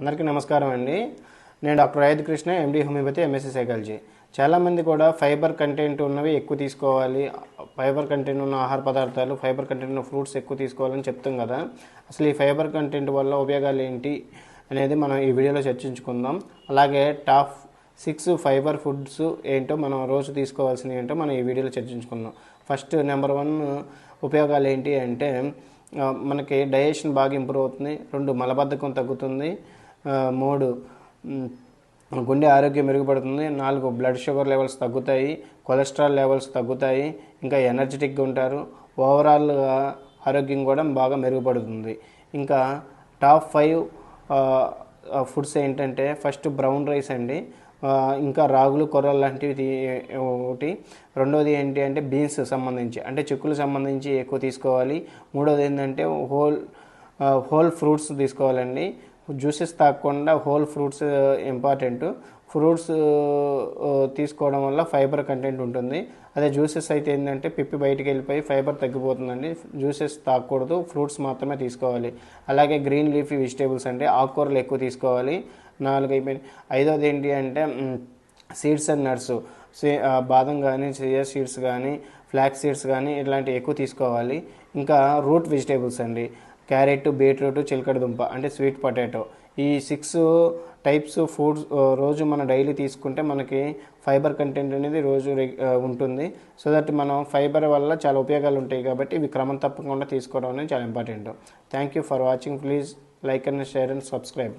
అందరికీ నమస్కారం అండి. నేను doctor Ayodh Krishna MD homeopathy MSc psychology చాలామంది కూడా ఫైబర్ కంటెంట్ ఉన్నవి ఎక్కువ తీసుకోవాలి ఫైబర్ కంటెంట్ ఉన్న ఆహార పదార్థాలు ఫైబర్ కంటెంట్ ఉన్న ఫ్రూట్స్ ఎక్కువ తీసుకోవాలని చెప్తాం కదా. అసలు ఈ ఫైబర్ కంటెంట్ వల్ల ఉపయోగాలు ఏంటి అనేది మనం ఈ వీడియోలో చర్చించుకుందాం. అలాగే టాప్ సిక్స్ ఫైబర్ ఫుడ్స్ ఏంటో మనం రోజు తీసుకోవాల్సినవి ఏంటో మనం ఈ వీడియోలో చర్చించుకుందాం. ఫస్ట్ నెంబర్ వన్ ఉపయోగాలు ఏంటి అంటే మనకి డైజెషన్ బాగా ఇంప్రూవ్ అవుతుంది రెండు మలబద్ధకం తగ్గుతుంది మూడు. గుండె ఆరోగ్యం మెరుగుపడుతుంది. నాలుగు బ్లడ్ షుగర్ లెవెల్స్ తగ్గుతాయి. కొలెస్ట్రాల్ లెవెల్స్ తగ్గుతాయి. ఇంకా ఎనర్జెటిక్గా ఉంటారు. ఓవరాల్గా ఆరోగ్యం కూడా బాగా మెరుగుపడుతుంది. ఇంకా టాప్ ఫైవ్ ఫుడ్స్ ఏంటంటే ఫస్ట్ బ్రౌన్ రైస్ అండి. ఇంకా రాగులు కొర్రలు లాంటివి ఒకటి. రెండోది ఏంటి అంటే బీన్స్ సంబంధించి. అంటే చిక్కులు సంబంధించి ఎక్కువ తీసుకోవాలి. మూడోది ఏంటంటే హోల్ హోల్ ఫ్రూట్స్ తీసుకోవాలండి. జ్యూసెస్ తాగకుండా హోల్ ఫ్రూట్స్ ఇంపార్టెంట్. ఫ్రూట్స్ తీసుకోవడం వల్ల ఫైబర్ కంటెంట్ ఉంటుంది. అదే జ్యూసెస్ అయితే ఏంటంటే పిప్పి బయటికి వెళ్ళిపోయి ఫైబర్ తగ్గిపోతుందండి. జ్యూసెస్ తాగకూడదు ఫ్రూట్స్ మాత్రమే తీసుకోవాలి. అలాగే గ్రీన్ లీఫీ వెజిటేబుల్స్ అంటే ఆకుకూరలు ఎక్కువ తీసుకోవాలి. నాలుగు అయిపోయింది ఐదోది ఏంటి అంటే సీడ్స్ అండ్ నట్స్. బాదం కానీ సియా సీడ్స్ కానీ ఫ్లాక్స్ సీడ్స్ కానీ ఇట్లాంటివి ఎక్కువ తీసుకోవాలి. ఇంకా రూట్ వెజిటేబుల్స్ అండి. క్యారెట్ బీట్రూట్ చిలకడ దుంప అంటే స్వీట్ పొటాటో. ఈ సిక్స్ టైప్స్ ఫుడ్స్ రోజు మనం డైలీ తీసుకుంటే మనకి ఫైబర్ కంటెంట్ అనేది రోజు ఉంటుంది. సో దట్ మనం ఫైబర్ వల్ల చాలా ఉపయోగాలు ఉంటాయి కాబట్టి ఇవి క్రమం తప్పకుండా తీసుకోవడం అనేది చాలా important. Thank you for watching please like and share and subscribe